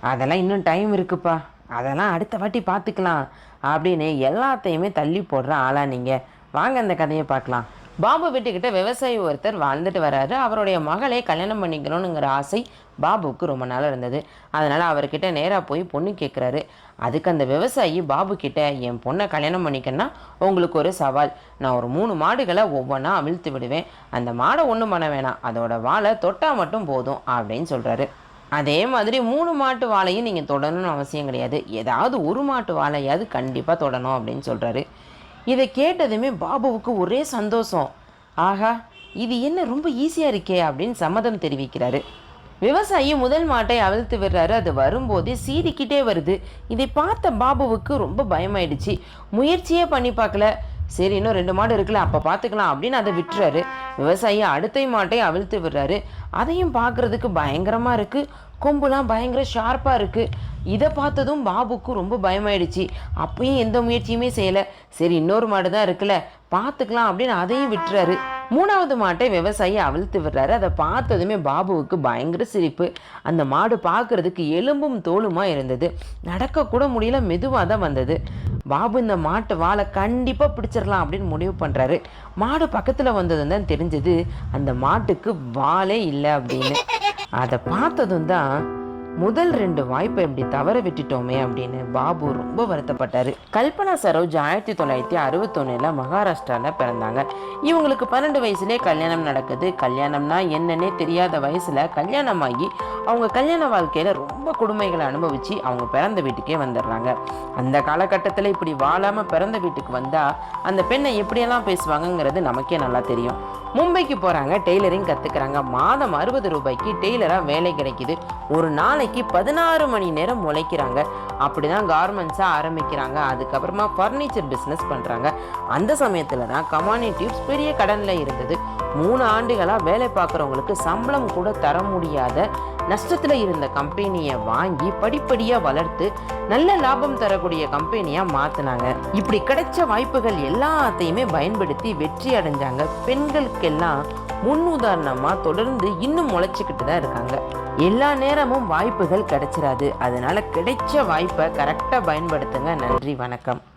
அதெல்லாம் இன்னும் டைம் இருக்குப்பா. அதெல்லாம் அடுத்த வாட்டி பார்த்துக்கலாம் அப்படின்னு எல்லாத்தையுமே தள்ளி போடுற ஆளா நீங்கள் வாங்க அந்த கதையை பார்க்கலாம். பாபு வீட்டுக்கிட்ட விவசாயி ஒருத்தர் வாழ்ந்துட்டு வராரு. அவருடைய மகளை கல்யாணம் பண்ணிக்கணுங்கிற ஆசை பாபுவுக்கு ரொம்ப நாள் இருந்தது. அதனால் அவர்கிட்ட நேராக போய் பொண்ணு கேட்குறாரு அதுக்கு அந்த விவசாயி பாபு கிட்ட என் பொண்ணை கல்யாணம் பண்ணிக்கன்னா உங்களுக்கு ஒரு சவால். நான் ஒரு மூணு மாடுகளை ஒவ்வொன்றா அவிழ்த்து விடுவேன். அந்த மாடை ஒன்றும் பண்ண வேணாம். அதோட வாழை தொட்டால் மட்டும் போதும் அப்படின்னு சொல்கிறாரு அதே மாதிரி மூணு மாட்டு வாழையும் நீங்கள் தொடணும்னு அவசியம் கிடையாது. ஏதாவது ஒரு மாட்டு வாழையாவது கண்டிப்பாக தொடணும் அப்படின்னு சொல்கிறாரு இதை கேட்டதுமே பாபுவுக்கு ஒரே சந்தோஷம். ஆஹா இது என்ன ரொம்ப ஈஸியாக இருக்கே அப்படின்னு சம்மதம் தெரிவிக்கிறாரு. விவசாயி முதல் மாட்டை அவிழ்த்து விடுறாரு. அது வரும்போதே சீறிக்கிட்டே வருது. இதை பார்த்த பாபுவுக்கு ரொம்ப பயமாயிடுச்சு. முயற்சியே பண்ணி பார்க்கல. சரி இன்னும் ரெண்டு மாடு இருக்குல்ல அப்போ பார்த்துக்கலாம் அப்படின்னு அதை விட்டுறாரு. விவசாயி அடுத்த மாட்டை அவிழ்த்து விடுறாரு. அதையும் பார்க்குறதுக்கு பயங்கரமாக இருக்குது கொம்புலாம் பயங்கர ஷார்ப்பாக இருக்குது இதை பார்த்ததும் பாபுக்கு ரொம்ப பயமாயிடுச்சு. அப்பயும் எந்த முயற்சியுமே செய்யலை. சரி இன்னொரு மாடு தான் இருக்குல்ல பார்த்துக்கலாம் அப்படின்னு அதையும் விட்டுறாரு. மூணாவது மாட்டை விவசாயி அவிழ்த்து விடுறாரு. அதை பார்த்ததுமே பாபுவுக்கு பயங்கர சிரிப்பு. அந்த மாடு பார்க்கறதுக்கு எலும்பும் தோலுமாக இருந்தது. நடக்கக்கூட முடியல மெதுவாக தான் வந்தது. பாபு இந்த மாட்டு வாழை கண்டிப்பாக பிடிச்சிடலாம் அப்படின்னு முடிவு பண்ணுறாரு மாடு பக்கத்தில் வந்ததும் தான் தெரிஞ்சது அந்த மாட்டுக்கு வாழே இல்லை அப்படின்னு. அதை பார்த்ததும் தான் முதல் ரெண்டு வாய்ப்பை இப்படி தவற விட்டுட்டோமே அப்படின்னு பாபு ரொம்ப வருத்தப்பட்டாரு. கல்பனா சரோஜ் ஆயிரத்தி தொள்ளாயிரத்தி அறுபத்தொன்னில் மகாராஷ்டிராவில் பிறந்தாங்க. இவங்களுக்கு பன்னெண்டு வயசுலேயே கல்யாணம் நடக்குது. கல்யாணம்னா என்னன்னே தெரியாத வயசில் கல்யாணமாகி அவங்க கல்யாண வாழ்க்கையில் ரொம்ப கொடுமைகளை அனுபவித்து அவங்க பிறந்த வீட்டுக்கே வந்துடுறாங்க. அந்த காலகட்டத்தில் இப்படி வாழாமல் பிறந்த வீட்டுக்கு வந்தால் அந்த பெண்ணை எப்படியெல்லாம் பேசுவாங்கங்கிறது நமக்கே நல்லா தெரியும். மும்பைக்கு போகிறாங்க டெய்லரிங் கற்றுக்குறாங்க மாதம் அறுபது ரூபாய்க்கு டெய்லராக வேலை கிடைக்குது. ஒரு நாளைக்கு பதினாறு மணி நேரம் உழைக்கிறாங்க. அப்படி தான் கார்மெண்ட்ஸாக ஆரம்பிக்கிறாங்க. அதுக்கப்புறமா ஃபர்னிச்சர் பிஸ்னஸ் பண்ணுறாங்க அந்த சமயத்தில் தான் கமானி டியூப்ஸ் பெரிய கடனில் இருந்தது. மூணு ஆண்டுகளாக வேலை பார்க்குறவங்களுக்கு சம்பளம் கூட தர முடியாத நஷ்டத்தில் இருந்த கம்பெனியை வாங்கி படிப்படியாக வளர்த்து நல்ல லாபம் தரக்கூடிய கம்பெனியாக மாற்றினாங்க இப்படி கிடைச்ச வாய்ப்புகள் எல்லாத்தையுமே பயன்படுத்தி வெற்றி அடைஞ்சாங்க. பெண்களுக்கெல்லாம் முன் உதாரணமாக தொடர்ந்து இன்னும் முளைச்சிக்கிட்டு தான் இருக்காங்க. எல்லா நேரமும் வாய்ப்புகள் கிடைச்சிடாது அதனால் கிடைச்ச வாய்ப்பை கரெக்டாக பயன்படுத்துங்க. நன்றி வணக்கம்.